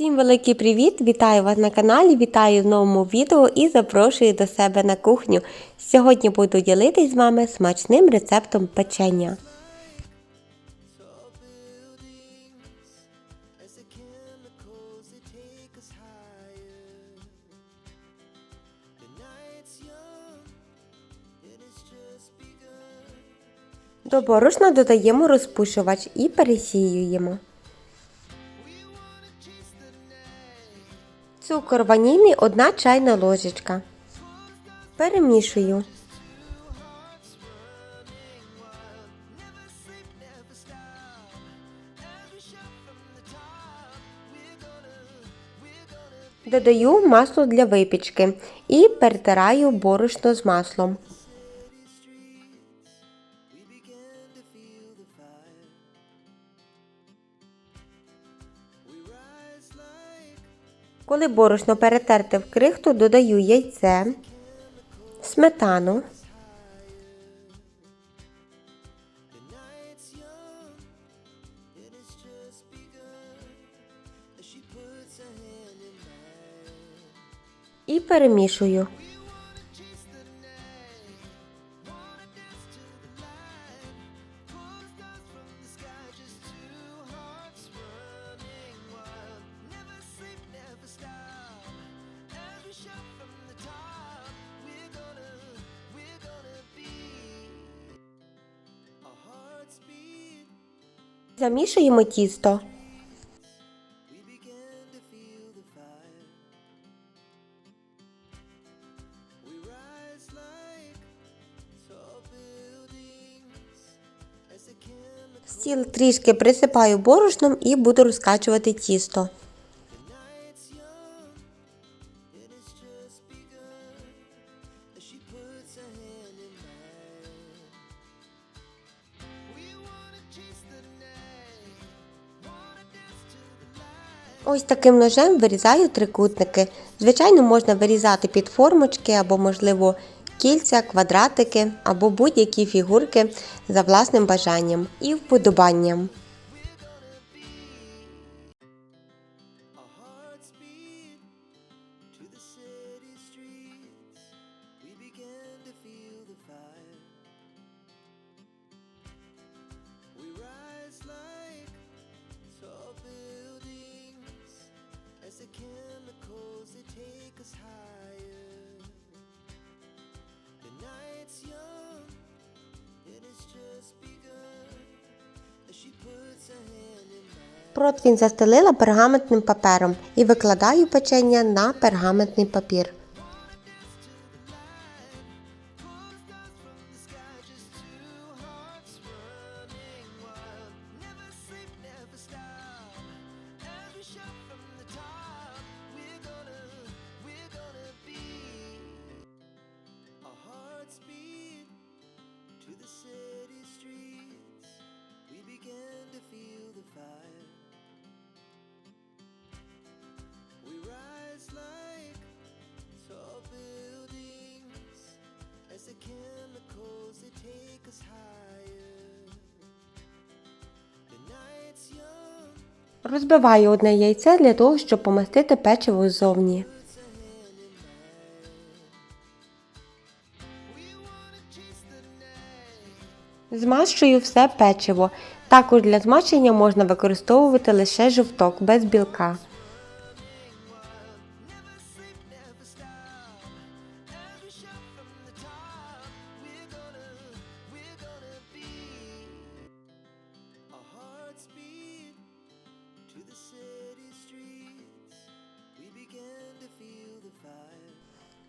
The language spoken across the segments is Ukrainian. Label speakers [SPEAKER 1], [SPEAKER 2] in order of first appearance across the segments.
[SPEAKER 1] Всім великий привіт! Вітаю вас на каналі, вітаю в новому відео і запрошую до себе на кухню. Сьогодні буду ділитись з вами смачним рецептом печення. До борошна додаємо розпушувач і пересіюємо. Цукор ванільний 1 чайна ложечка. Перемішую. Додаю масло для випічки і перетираю борошно з маслом. Коли борошно перетерте в крихту, додаю яйце, сметану, і перемішую. Замішуємо тісто. Стіл трішки присипаю борошном і буду розкачувати тісто. Ось таким ножем вирізаю трикутники. Звичайно, можна вирізати під формочки або, можливо, кільця, квадратики або будь-які фігурки за власним бажанням і вподобанням. Противінь застелила пергаментним папером і викладаю печення на пергаментний папір.
[SPEAKER 2] Beat to the city streets. We began to feel the fire. We rise like tall buildings as the chemicals they take us higher. The night's young.
[SPEAKER 1] Розбиваю одне яйце для того, щоб помастити печиво ззовні. Змащую все печиво. Також для змащення можна використовувати лише жовток без білка.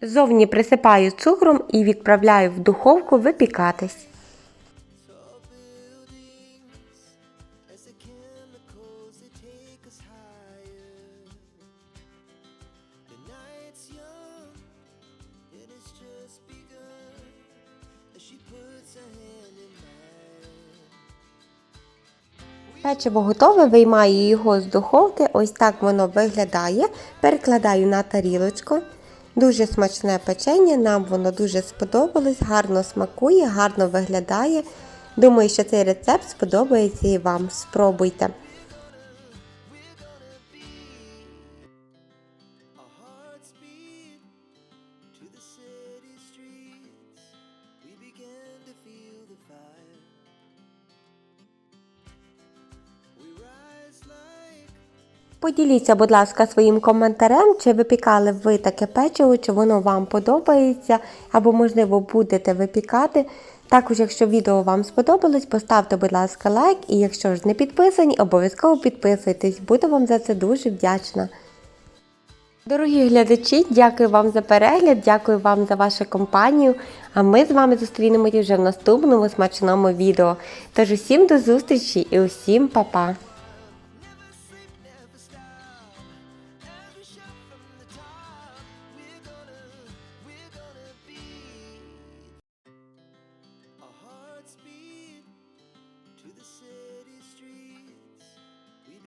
[SPEAKER 1] Ззовні присипаю цукром і відправляю в духовку випікатись. Печиво готове, виймаю його з духовки, ось так воно виглядає. Перекладаю на тарілочку. Дуже смачне печення, нам воно дуже сподобалось, гарно смакує, гарно виглядає. Думаю, що цей рецепт сподобається і вам. Спробуйте.
[SPEAKER 3] Поділіться, будь ласка, своїм коментарем, чи випікали ви таке печиво, чи воно вам подобається, або, можливо, будете випікати. Також, якщо відео вам сподобалось, поставте, будь ласка, лайк, і якщо ж не підписані, обов'язково підписуйтесь. Буду вам за це дуже вдячна. Дорогі глядачі, дякую вам за перегляд, дякую вам за вашу компанію. А ми з вами зустрінемося вже в наступному смачному відео. Тож усім до зустрічі і усім па-па!